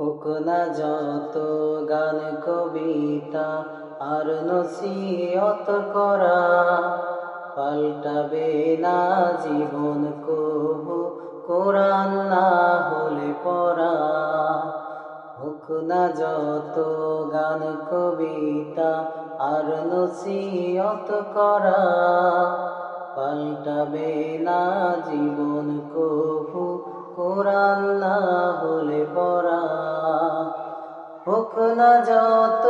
হোক না যত গান, কবিতা আর নসিয়ত করা, পাল্টাবে না জীবন কবু, কোরআন না হলে পড়া। হোক না যত গান, কবিতা আর নসিয়ত করা, পাল্টাবে না জীবন কবু, কোরআন না হলে পড়া। না যত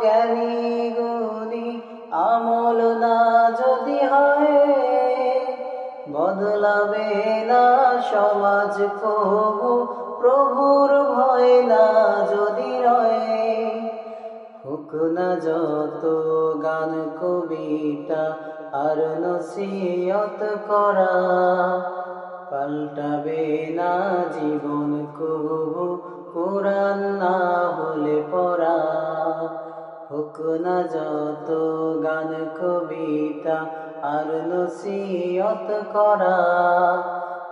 জ্ঞানী গুণী, আমল না যদি হয়, বদলাবে না সমাজ কবু, প্রভুর ভয় না যদি রয়ে। হোক না যত গান কবিতা, আর নসিয়ত করা, পাল্টাবে না জীবন কবু, কোরআন না হোক না যত গান, কবিতা আর নসিয়ত করা,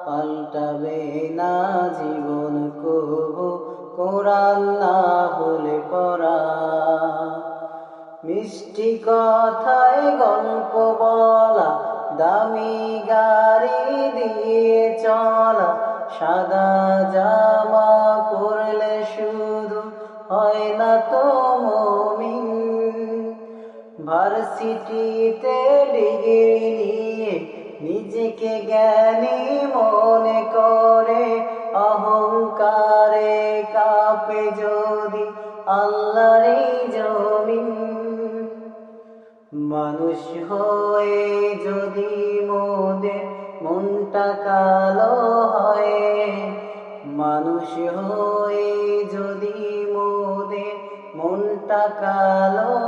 পাল্টাবে না জীবন কবু কোরআন না হলে পড়া। মিষ্টি কথায় গল্প বলা, দামি গাড়ি দিয়ে চলা, সাদা জামা পরলে শুধু হয় না তো ভার্সিটিতে ডিগ্রি নিয়ে নিজেকে জ্ঞানী মনে করে, অহংকারে কাপে যদি আল্লাহরে জমিন। মানুষ হয়ে যদি মোদের মনটা কালো হয়, মানুষ হয়ে যদি মোদের মনটা কালো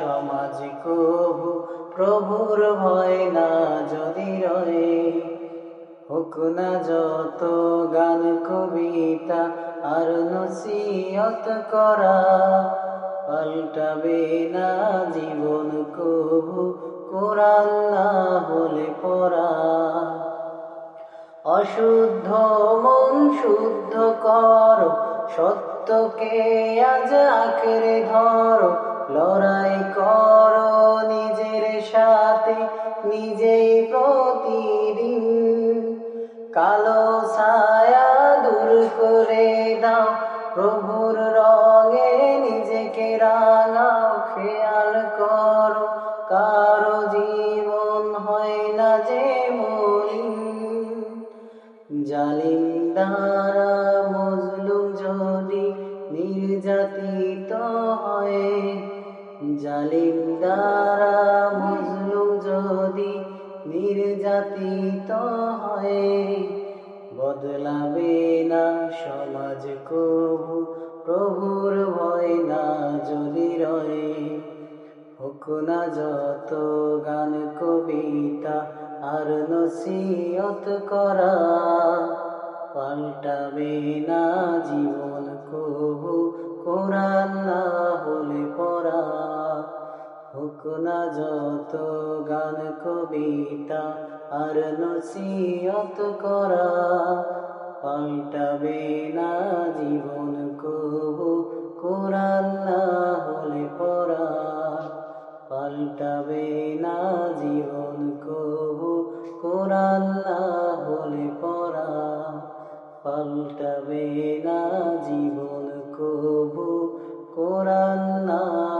সমাজ কবু, প্রভুর ভয় না যদি রয়ে। হোক না যত গান কবিতা, আর নসিয়ত করা, পাল্টাবে না জীবন কবু, কোরআন না হলে পড়া। অশুদ্ধ মন শুদ্ধ কর, সত্যকে আজ আঁকড়ে ধরো, লড়াই নিজেই প্রতিদিন কালো ছায়া দূর করে দাও। প্রভুর রঙে নিজেকে রাঙাও, খেয়াল করো, কারও জীবন হয় না যে মলিন। জালিম দ্বারা মজলুম যদি নির্যাতিত হয়, জালিম দ্বারা নির্যাতিত হয়। বদলাবে না সমাজ কবু, প্রভুর ভয় না যদি রয়ে। হোক না যত গান কবিতা, আর নসিয়ত করা। পাল্টাবে না জীবন হুক না যত গান, কবিতা, আর নসিয়ত করা, পাল্টাবে না জীবন কবু, কোরআন না হলে পড়া, পাল্টাবে না জীবন কবু, কোরআন না হলে পড়া, পাল্টাবে না জীবন কবু, কোরআন না